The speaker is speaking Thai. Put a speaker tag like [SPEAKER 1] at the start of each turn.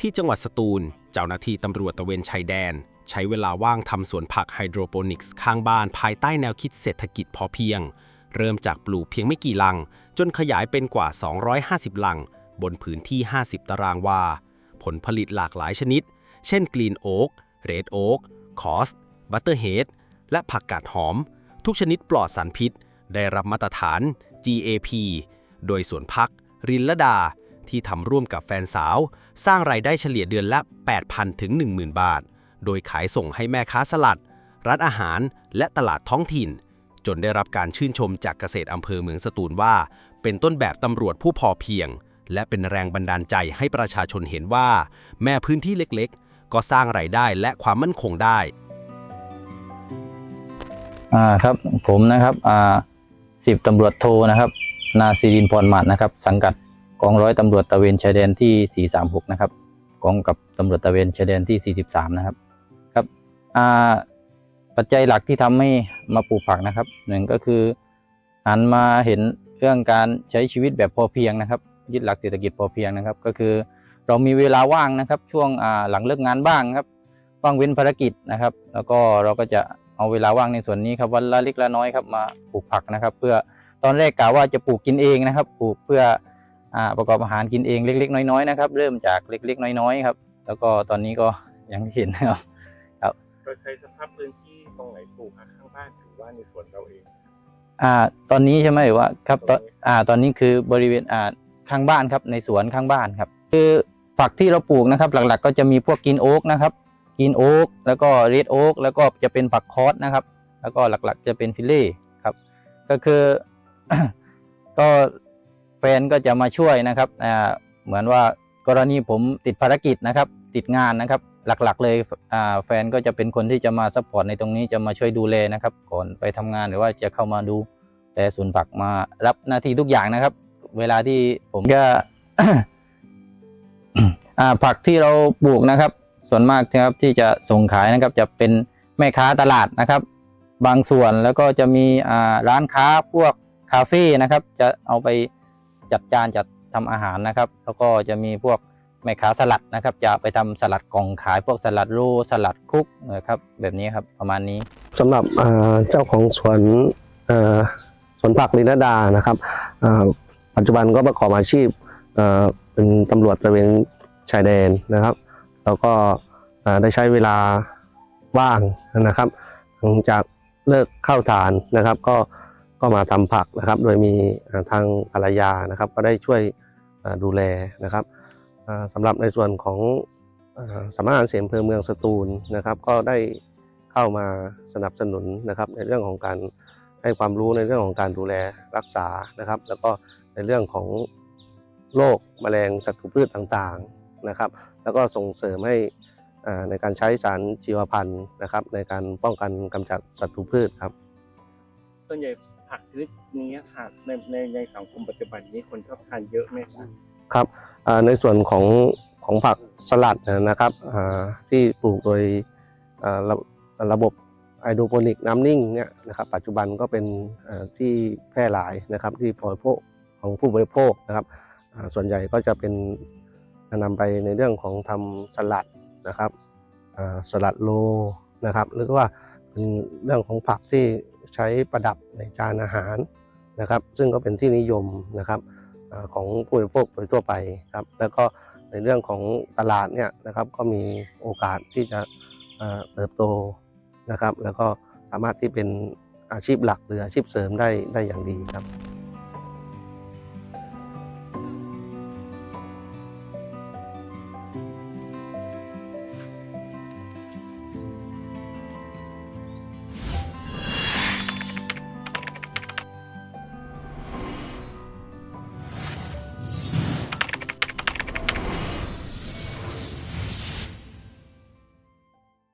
[SPEAKER 1] ที่จังหวัดสตูล เจ้าหน้าที่ตำรวจตะเวนชายแดน ใช้เวลาว่างทำสวนผักไฮโดรโปนิกส์ข้างบ้านภายใต้แนวคิดเศรษฐกิจพอเพียง เริ่มจากปลูกเพียงไม่กี่ลัง จนขยายเป็นกว่า 250 ลัง บนพื้นที่ 50 ตารางวา ผลผลิตหลากหลายชนิด เช่นกรีนโอ๊กเรดโอ๊กคอสบัตเตอร์เฮดและผักกาดหอม ทุกชนิดปลอดสารพิษ ได้รับมาตรฐาน GAP โดยสวนพัก รินละดา ที่ทำร่วมกับแฟนสาว สร้างรายได้เฉลี่ยเดือนละ 8,000 ถึง 10,000 บาท โดยขายส่งให้แม่ค้าสลัด ร้านอาหาร และตลาดท้องถิ่น จนได้รับการชื่นชมจากเกษตรอำเภอเมืองสตูลว่า เป็นต้นแบบตำรวจผู้พอเพียง และเป็นแรงบันดาลใจให้ประชาชนเห็นว่า แม้พื้นที่เล็กๆ ก็สร้างรายได้และความมั่นคงได้
[SPEAKER 2] อ่าครับผมนะครับอ่าสิบตำรวจโทนะครับ นาซีรินพรหมัดนะครับ สังกัด กองร้อยตำรวจตะเวนชายแดนที่ 436 นะครับกองกับตำรวจตะเวนชายแดนที่ 43 นะครับ ครับอ่าปัจจัยหลักที่ทำให้มาปลูกผักนะครับหนึ่งก็คือหันมาเห็นเรื่องการใช้ชีวิตแบบพอเพียงนะครับยึดหลักเศรษฐกิจพอเพียงนะครับ ก็คือเรามีเวลาว่างนะครับ ช่วงอ่าหลังเลิกงานบ้างครับว่างเว้นภารกิจนะครับ แล้วก็เราก็จะเอาเวลาว่างในส่วนนี้ครับวันละเล็กละน้อยครับมาปลูกผักนะครับ เพื่อตอนแรกกะว่าจะปลูกกินเองนะครับ ปลูกเพื่อ ประกอบอาหารกินเองเล็ก ๆ น้อยๆนะครับ เริ่มจากเล็ก ๆ น้อยๆครับ แล้วก็ตอนนี้ก็อย่างที่เห็นนะครับ
[SPEAKER 3] โดยใช้สภาพพื้นที่ตรงไหนปลูกคะข้างบ้านหรือว่าในสวนเราเอง
[SPEAKER 2] อ่าตอนนี้ใช่ไหมหรือว่าครับตอนอ่าตอนนี้คือบริเวณอ่าข้างบ้านครับในสวนข้างบ้านครับ คือผักที่เราปลูกนะครับ หลักๆ ก็จะมีพวกกินโอ๊กนะครับกินโอ๊กแล้วก็เรดโอ๊กแล้วก็จะเป็นผักคอสนะครับ แล้วก็หลักๆ จะเป็นฟิลเล่ครับ ก็คือก็ แฟนก็จะมาช่วยนะครับเหมือนว่ากรณีผมติดภารกิจนะครับ ติดงานนะครับ หลักๆ เลยแฟนก็จะเป็นคนที่จะมาซัพพอร์ตในตรงนี้จะมาช่วยดูแลนะครับ ก่อนไปทำงานหรือว่าจะเข้ามาดูแต่ศูนย์ผักมารับหน้าที่ทุกอย่างนะครับ เวลาที่ผมจะผักที่เราปลูกนะครับ ส่วนมากนะครับที่จะส่งขายนะครับ จะเป็นแม่ค้าตลาดนะครับ บางส่วนแล้วก็จะมีร้านค้าพวกคาเฟ่นะครับ จะเอาไป จัดจานจัดทำอาหารนะครับ แล้วก็จะมีพวกแม่ค้าสลัดนะครับ จะไปทำสลัดกล่องขายพวกสลัดรลสลัดคลุกนะครับ แบบนี้ครับประมาณนี้
[SPEAKER 4] สำหรับเจ้าของสวนสวนผักลินดานะครับปัจจุบันก็ประกอบอาชีพเป็นตำรวจตระเวนชายแดนนะครับ แล้วก็ได้ใช้เวลาว่างนะครับหลังจากเลิกเข้าฐานนะครับ ก็ ก็มาทำผักนะครับ โดยมีทางภรรยานะครับ ก็ได้ช่วยดูแลนะครับอ่าสำหรับในส่วนของสำนักงานเสียงเพลเมืองสตูลนะครับ ก็ได้เข้ามาสนับสนุนนะครับ ในเรื่องของการให้ความรู้ในเรื่องของการดูแลรักษานะครับ แล้วก็ในเรื่องของโรคแมลงศัตรูพืชต่างๆนะครับ แล้วก็ส่งเสริมให้ในการใช้สารชีวพันธุ์นะครับ ในการป้องกันกำจัดศัตรูพืชครับ
[SPEAKER 3] ส่วนใหญ่ ผักชนิดนี้ค่ะในในในสังคมปัจจุบันนี้คนชอบทานเยอะไหมคะ
[SPEAKER 4] ครับในส่วนของของผักสลัดนะครับที่ปลูกโดยระระบบไฮโดรโปนิกน้ำนิ่งเนี่ยนะครับปัจจุบันก็เป็นที่แพร่หลายนะครับที่บริโภคของผู้บริโภคนะครับส่วนใหญ่ก็จะเป็นนำไปในเรื่องของทำสลัดนะครับสลัดโลนะครับหรือว่าเป็นเรื่องของผักที่ ใช้ประดับในจานอาหารนะครับ ซึ่งก็เป็นที่นิยมนะครับของผู้บริโภคโดยทั่วไปครับ แล้วก็ในเรื่องของตลาดเนี่ยนะครับก็มีโอกาสที่จะเติบโตนะครับ แล้วก็สามารถที่เป็นอาชีพหลักหรืออาชีพเสริมได้ได้อย่างดีครับ